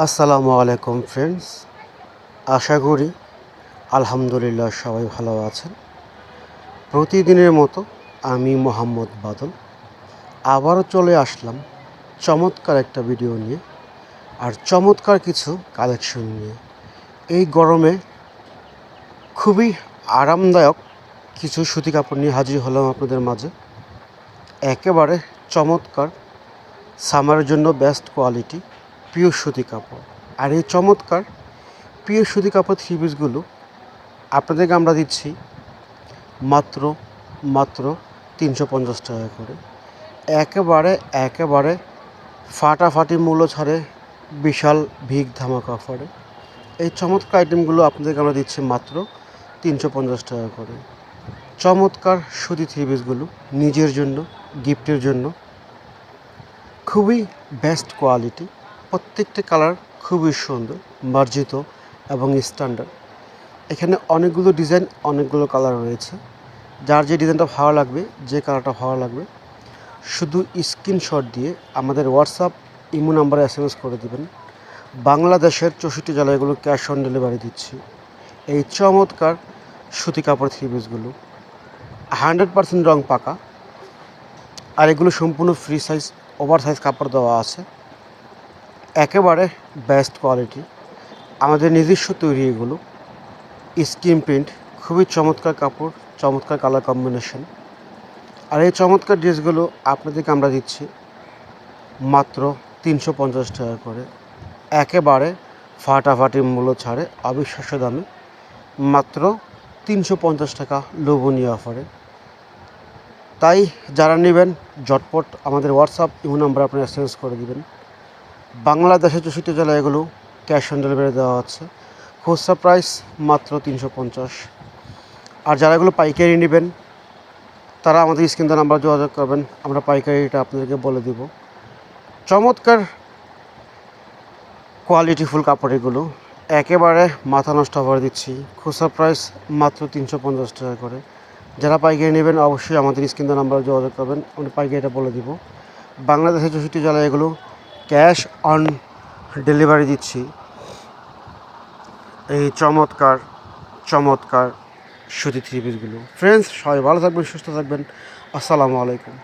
আসসালামু আলাইকুম ফ্রেন্ডস, আশা করি আলহামদুলিল্লাহ সবাই ভালো আছেন। প্রতিদিনের মতো আমি মোহাম্মদ বাদল, আবারও চলে আসলাম চমৎকার একটা ভিডিও নিয়ে আর চমৎকার কিছু কালেকশন নিয়ে। এই গরমে খুবই আরামদায়ক কিছু সুতি কাপড় নিয়ে হাজির হলাম আপনাদের মাঝে। একেবারে চমৎকার সামারের জন্য বেস্ট কোয়ালিটি পিওর সুতি কাপড়। আর এই চমৎকার পিওর সুতি কাপড় থ্রি পিসগুলো আপনাদেরকে আমরা দিচ্ছি মাত্র মাত্র তিনশো পঞ্চাশ টাকা করে। একেবারে একেবারে ফাটাফাটি মূল্য ছাড়ে বিশাল ভিগ ধামাকা অফারে এই চমৎকার আইটেমগুলো আপনাদেরকে আমরা দিচ্ছি মাত্র তিনশো পঞ্চাশ টাকা করে। চমৎকার সুতি থ্রি পিসগুলো নিজের জন্য গিফটের জন্য। খুবই বেস্ট কোয়ালিটি প্রত্যেকটা কালার খুবই সুন্দর, মার্জিত এবং স্ট্যান্ডার্ড এখানে অনেকগুলো ডিজাইন অনেকগুলো কালার রয়েছে। যার যে ডিজাইনটা ভালো লাগবে, যে কালারটা ভালো লাগবে, শুধু স্ক্রিনশট দিয়ে আমাদের হোয়াটসঅ্যাপ ইমো নাম্বারে এস এম এস করে দেবেন। বাংলাদেশের চৌষট্টি জেলায় এগুলো ক্যাশ অন ডেলিভারি দিচ্ছি। এই চমৎকার সুতি কাপড় থ্রি পিসগুলো হান্ড্রেড পার্সেন্ট রং পাকা। আর এগুলো সম্পূর্ণ ফ্রি সাইজ ওভার সাইজ কাপড় দেওয়া আছে। একেবারে বেস্ট কোয়ালিটি আমাদের নিজস্ব তৈরি এগুলো। স্কিন প্রিন্ট খুবই চমৎকার কাপড়, চমৎকার কালার কম্বিনেশন আর এই চমৎকার ড্রেসগুলো আপনাদেরকে আমরা দিচ্ছি মাত্র তিনশো পঞ্চাশ টাকা করে। একেবারে ফাটাফাটি মূল্য ছাড়ে, অবিশ্বাস্য দামে। মাত্র তিনশো পঞ্চাশ টাকা লোভনীয় অফারে তাই যারা নেবেন, ঝটপট আমাদের হোয়াটসঅ্যাপ ইউ নাম্বার আপনি এক্সচেঞ্জ করে দিবেন। বাংলাদেশের চৌষট্টি জেলায় এগুলো ক্যাশ অন ডেলিভারি দেওয়া হচ্ছে খুচরা প্রাইস মাত্র তিনশো পঞ্চাশ। আর যারা এগুলো পাইকারি নেবেন, তারা আমাদের স্ক্রিন নাম্বার যোগাযোগ করবেন, আমরা পাইকারিটা আপনাদেরকে বলে দিব। চমৎকার কোয়ালিটিফুল কাপড় এগুলো একেবারে মাথা নষ্ট অফার দিচ্ছি। খুচরা প্রাইস মাত্র তিনশো পঞ্চাশ টাকা করে। যারা পাইকারি নেবেন, অবশ্যই আমাদের স্ক্রিন নাম্বার যোগাযোগ করবেন, আমরা পাইকারিটা বলে দিব। বাংলাদেশের চৌষট্টি জেলায় এগুলো ক্যাশ অন ডেলিভারি দিচ্ছি। এই চমৎকার চমৎকার সুতি থ্রি পিসগুলো ফ্রেন্ডস সবাই ভালো থাকবেন, সুস্থ থাকবেন। আসসালামু আলাইকুম।